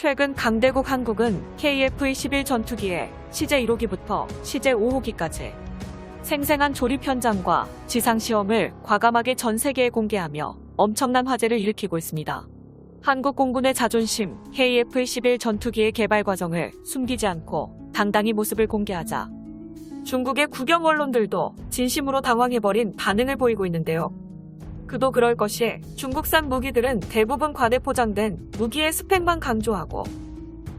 최근 강대국 한국은 KF-21 전투기의 시제 1호기부터 시제 5호기까지 생생한 조립 현장과 지상 시험을 과감하게 전 세계에 공개하며 엄청난 화제를 일으키고 있습니다. 한국 공군의 자존심 KF-21 전투기의 개발 과정을 숨기지 않고 당당히 모습을 공개하자 중국의 국영 언론들도 진심으로 당황해버린 반응을 보이고 있는데요. 그도 그럴 것이 중국산 무기들은 대부분 과대 포장된 무기의 스펙만 강조하고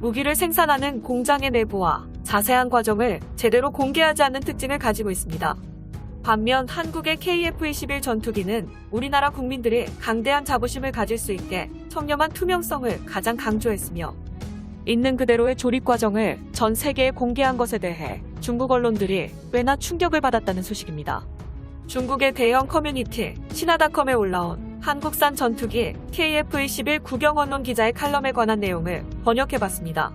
무기를 생산하는 공장의 내부와 자세한 과정을 제대로 공개하지 않는 특징을 가지고 있습니다. 반면 한국의 KF-21 전투기는 우리나라 국민들이 강대한 자부심을 가질 수 있게 청렴한 투명성을 가장 강조했으며 있는 그대로의 조립 과정을 전 세계에 공개한 것에 대해 중국 언론들이 꽤나 충격을 받았다는 소식입니다. 중국의 대형 커뮤니티 신화닷컴에 올라온 한국산 전투기 KF-21 국영 언론 기자의 칼럼에 관한 내용을 번역해봤습니다.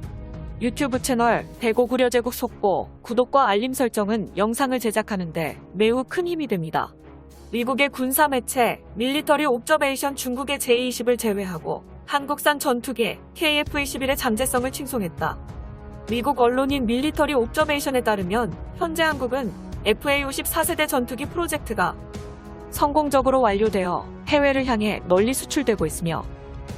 유튜브 채널 대고구려제국 속보, 구독과 알림 설정은 영상을 제작하는데 매우 큰 힘이 됩니다. 미국의 군사 매체 밀리터리 옵저베이션 중국의 J-20을 제외하고 한국산 전투기 KF-21의 잠재성을 칭송했다. 미국 언론인 밀리터리 옵저베이션에 따르면 현재 한국은 FA-54세대 전투기 프로젝트가 성공적으로 완료되어 해외를 향해 널리 수출되고 있으며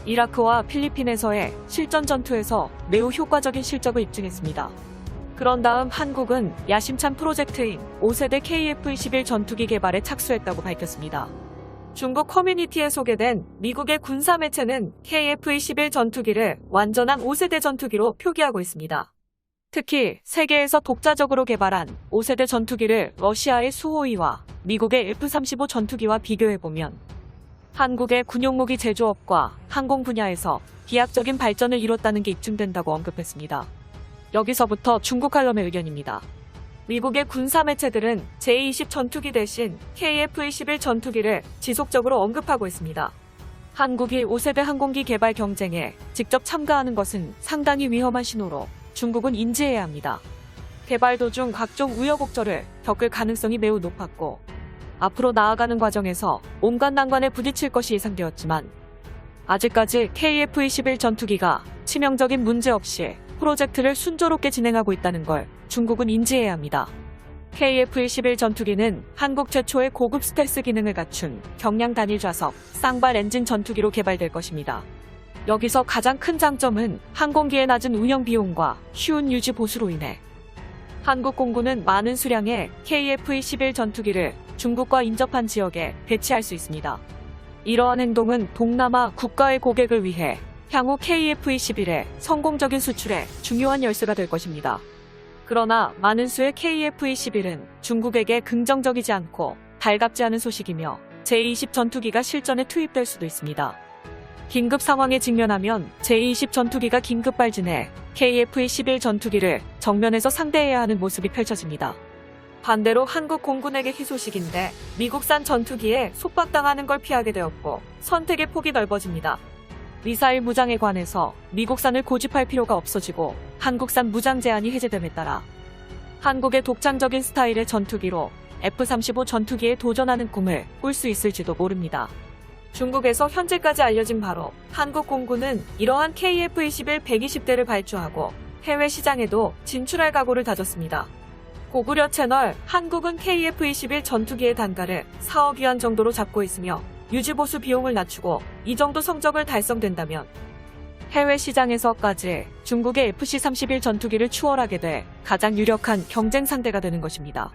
이라크와 필리핀에서의 실전 전투에서 매우 효과적인 실적을 입증했습니다. 그런 다음 한국은 야심찬 프로젝트인 5세대 KF-21 전투기 개발에 착수했다고 밝혔습니다. 중국 커뮤니티에 소개된 미국의 군사 매체는 KF-21 전투기를 완전한 5세대 전투기로 표기하고 있습니다. 특히 세계에서 독자적으로 개발한 5세대 전투기를 러시아의 수호이와 미국의 F-35 전투기와 비교해보면 한국의 군용무기 제조업과 항공 분야에서 비약적인 발전을 이뤘다는 게 입증된다고 언급했습니다. 여기서부터 중국 칼럼의 의견입니다. 미국의 군사 매체들은 J-20 전투기 대신 KF-21 전투기를 지속적으로 언급하고 있습니다. 한국이 5세대 항공기 개발 경쟁에 직접 참가하는 것은 상당히 위험한 신호로 중국은 인지해야 합니다. 개발 도중 각종 우여곡절을 겪을 가능성이 매우 높았고 앞으로 나아가는 과정에서 온갖 난관에 부딪힐 것이 예상되었지만 아직까지 KF-21 전투기가 치명적인 문제 없이 프로젝트를 순조롭게 진행하고 있다는 걸 중국은 인지해야 합니다. KF-21 전투기는 한국 최초의 고급 스텔스 기능을 갖춘 경량 단일 좌석 쌍발 엔진 전투기로 개발될 것입니다. 여기서 가장 큰 장점은 항공기의 낮은 운영 비용과 쉬운 유지 보수로 인해 한국 공군은 많은 수량의 KF-21 전투기를 중국과 인접한 지역에 배치할 수 있습니다. 이러한 행동은 동남아 국가의 고객을 위해 향후 KF-21의 성공적인 수출에 중요한 열쇠가 될 것입니다. 그러나 많은 수의 KF-21은 중국에게 긍정적이지 않고 달갑지 않은 소식이며 제20 전투기가 실전에 투입될 수도 있습니다. 긴급 상황에 직면하면 제20 전투기가 긴급 발진해 KF-21 전투기를 정면에서 상대해야 하는 모습이 펼쳐집니다. 반대로 한국 공군에게 희소식인데 미국산 전투기에 속박당하는 걸 피하게 되었고 선택의 폭이 넓어집니다. 미사일 무장에 관해서 미국산을 고집할 필요가 없어지고 한국산 무장 제한이 해제됨에 따라 한국의 독창적인 스타일의 전투기로 F-35 전투기에 도전하는 꿈을 꿀 수 있을지도 모릅니다. 중국에서 현재까지 알려진 바로 한국 공군은 이러한 KF-21 120대를 발주하고 해외 시장에도 진출할 각오를 다졌습니다. 고구려 채널 한국은 KF-21 전투기의 단가를 4억 위안 정도로 잡고 있으며 유지보수 비용을 낮추고 이 정도 성적을 달성된다면 해외 시장에서까지 중국의 FC-31 전투기를 추월하게 돼 가장 유력한 경쟁 상대가 되는 것입니다.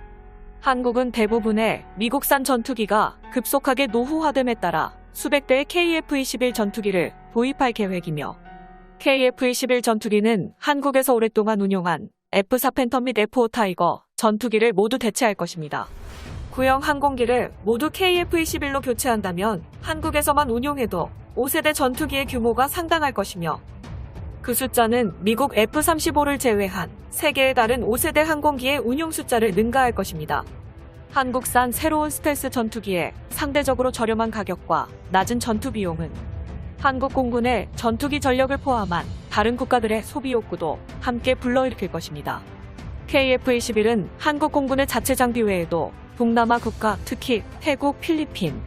한국은 대부분의 미국산 전투기가 급속하게 노후화됨에 따라 수백 대의 KF-21 전투기를 도입할 계획이며 KF-21 전투기는 한국에서 오랫동안 운용한 F4 팬텀 및 F5 타이거 전투기를 모두 대체할 것입니다. 구형 항공기를 모두 KF-21로 교체한다면 한국에서만 운용해도 5세대 전투기의 규모가 상당할 것이며 그 숫자는 미국 F-35를 제외한 세계의 다른 5세대 항공기의 운용 숫자를 능가할 것입니다. 한국산 새로운 스텔스 전투기의 상대적으로 저렴한 가격과 낮은 전투 비용은 한국 공군의 전투기 전력을 포함한 다른 국가들의 소비 욕구도 함께 불러일으킬 것입니다. KF-21은 한국 공군의 자체 장비 외에도 동남아 국가, 특히 태국, 필리핀,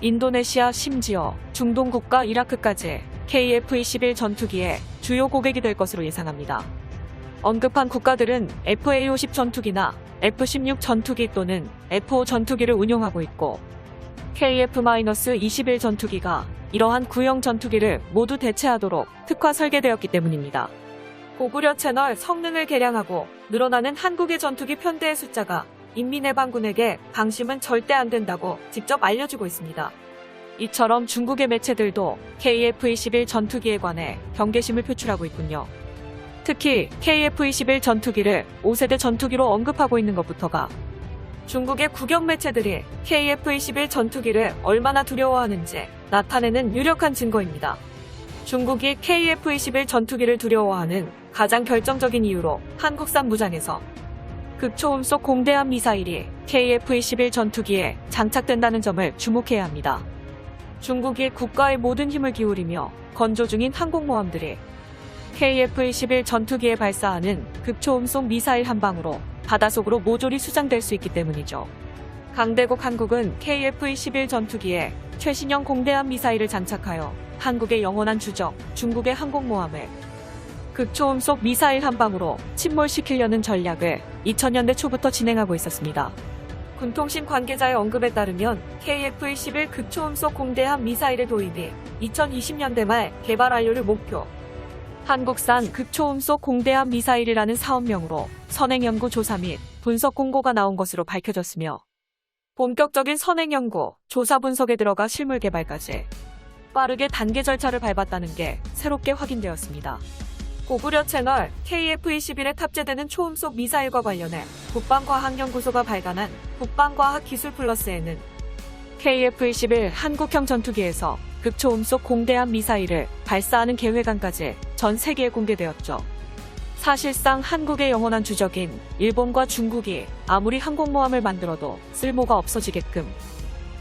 인도네시아, 심지어 중동 국가 이라크까지 KF-21 전투기에 주요 고객이 될 것으로 예상합니다. 언급한 국가들은 FA-50 전투기나 F-16 전투기 또는 F-5 전투기를 운용하고 있고 KF-21 전투기가 이러한 구형 전투기를 모두 대체하도록 특화 설계되었기 때문입니다. 고구려 채널 성능을 개량하고 늘어나는 한국의 전투기 편대의 숫자가 인민해방군에게 방심은 절대 안 된다고 직접 알려주고 있습니다. 이처럼 중국의 매체들도 KF-21 전투기에 관해 경계심을 표출하고 있군요. 특히 KF-21 전투기를 5세대 전투기로 언급하고 있는 것부터가 중국의 국영 매체들이 KF-21 전투기를 얼마나 두려워하는지 나타내는 유력한 증거입니다. 중국이 KF-21 전투기를 두려워하는 가장 결정적인 이유로 한국산 무장에서 극초음 속 공대함 미사일이 KF-21 전투기에 장착된다는 점을 주목해야 합니다. 중국이 국가의 모든 힘을 기울이며 건조 중인 항공모함들이 KF-21 전투기에 발사하는 극초음속 미사일 한 방으로 바다속으로 모조리 수장될 수 있기 때문이죠. 강대국 한국은 KF-21 전투기에 최신형 공대함 미사일을 장착하여 한국의 영원한 주적, 중국의 항공모함을 극초음속 미사일 한 방으로 침몰시키려는 전략을 2000년대 초부터 진행하고 있었습니다. 군통신 관계자의 언급에 따르면 KF-21 극초음속 공대함 미사일의 도입이 2020년대 말 개발 완료를 목표. 한국산 극초음속 공대함 미사일이라는 사업명으로 선행 연구 조사 및 분석 공고가 나온 것으로 밝혀졌으며 본격적인 선행 연구, 조사 분석에 들어가 실물 개발까지 빠르게 단계 절차를 밟았다는 게 새롭게 확인되었습니다. 고구려 채널 KF-21에 탑재되는 초음속 미사일과 관련해 국방과학연구소가 발간한 국방과학기술 플러스에는 KF-21 한국형 전투기에서 극초음속 공대함 미사일을 발사하는 계획안까지 전 세계에 공개되었죠. 사실상 한국의 영원한 주적인 일본과 중국이 아무리 항공모함을 만들어도 쓸모가 없어지게끔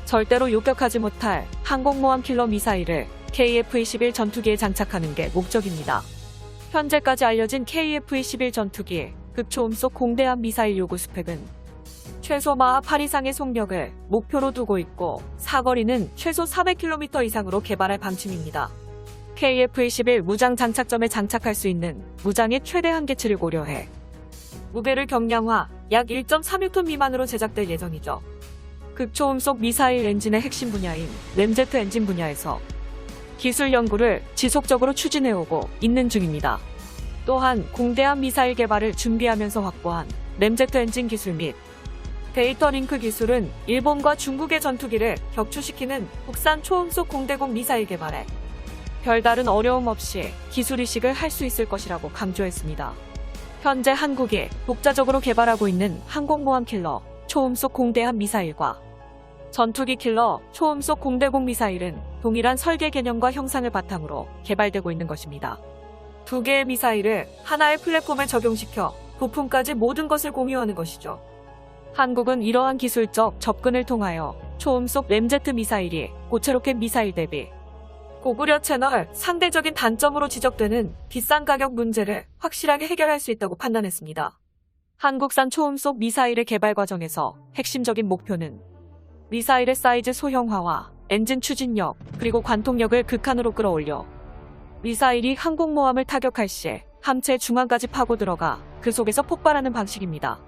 절대로 요격하지 못할 항공모함 킬러 미사일을 KF-21 전투기에 장착하는 게 목적입니다. 현재까지 알려진 KF-21 전투기 극초음속 공대함 미사일 요구 스펙은 최소 마하 8 이상의 속력을 목표로 두고 있고 사거리는 최소 400km 이상으로 개발할 방침입니다. KF-21 무장 장착점에 장착할 수 있는 무장의 최대 한계치를 고려해 무게를 경량화 약 1.36톤 미만으로 제작될 예정이죠. 극초음속 미사일 엔진의 핵심 분야인 램제트 엔진 분야에서 기술 연구를 지속적으로 추진해오고 있는 중입니다. 또한 공대함 미사일 개발을 준비하면서 확보한 램제트 엔진 기술 및 데이터 링크 기술은 일본과 중국의 전투기를 격추시키는 국산 초음속 공대공 미사일 개발에 별다른 어려움 없이 기술 이식을 할 수 있을 것이라고 강조했습니다. 현재 한국이 독자적으로 개발하고 있는 항공모함 킬러 초음속 공대함 미사일과 전투기 킬러 초음속 공대공 미사일은 동일한 설계 개념과 형상을 바탕으로 개발되고 있는 것입니다. 두 개의 미사일을 하나의 플랫폼에 적용시켜 부품까지 모든 것을 공유하는 것이죠. 한국은 이러한 기술적 접근을 통하여 초음속 램제트 미사일이 고체로켓 미사일 대비 고구려 채널 상대적인 단점으로 지적되는 비싼 가격 문제를 확실하게 해결할 수 있다고 판단했습니다. 한국산 초음속 미사일의 개발 과정에서 핵심적인 목표는 미사일의 사이즈 소형화와 엔진 추진력 그리고 관통력을 극한으로 끌어올려 미사일이 항공모함을 타격할 시 함체 중앙까지 파고 들어가 그 속에서 폭발하는 방식입니다.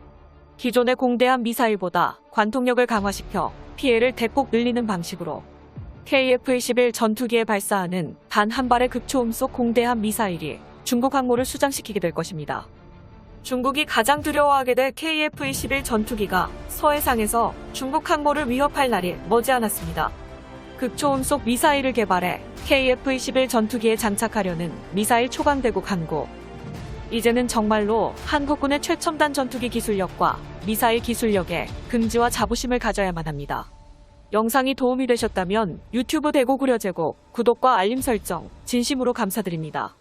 기존의 공대함 미사일보다 관통력을 강화시켜 피해를 대폭 늘리는 방식으로 KF-21 전투기에 발사하는 단 한 발의 극초음속 공대함 미사일이 중국 항모를 수장시키게 될 것입니다. 중국이 가장 두려워하게 될 KF-21 전투기가 서해상에서 중국 항모를 위협할 날이 머지않았습니다. 극초음속 미사일을 개발해 KF-21 전투기에 장착하려는 미사일 초강대국 한국. 이제는 정말로 한국군의 최첨단 전투기 기술력과 미사일 기술력에 긍지와 자부심을 가져야만 합니다. 영상이 도움이 되셨다면 유튜브 대고구려 제곡 구독과 알림 설정 진심으로 감사드립니다.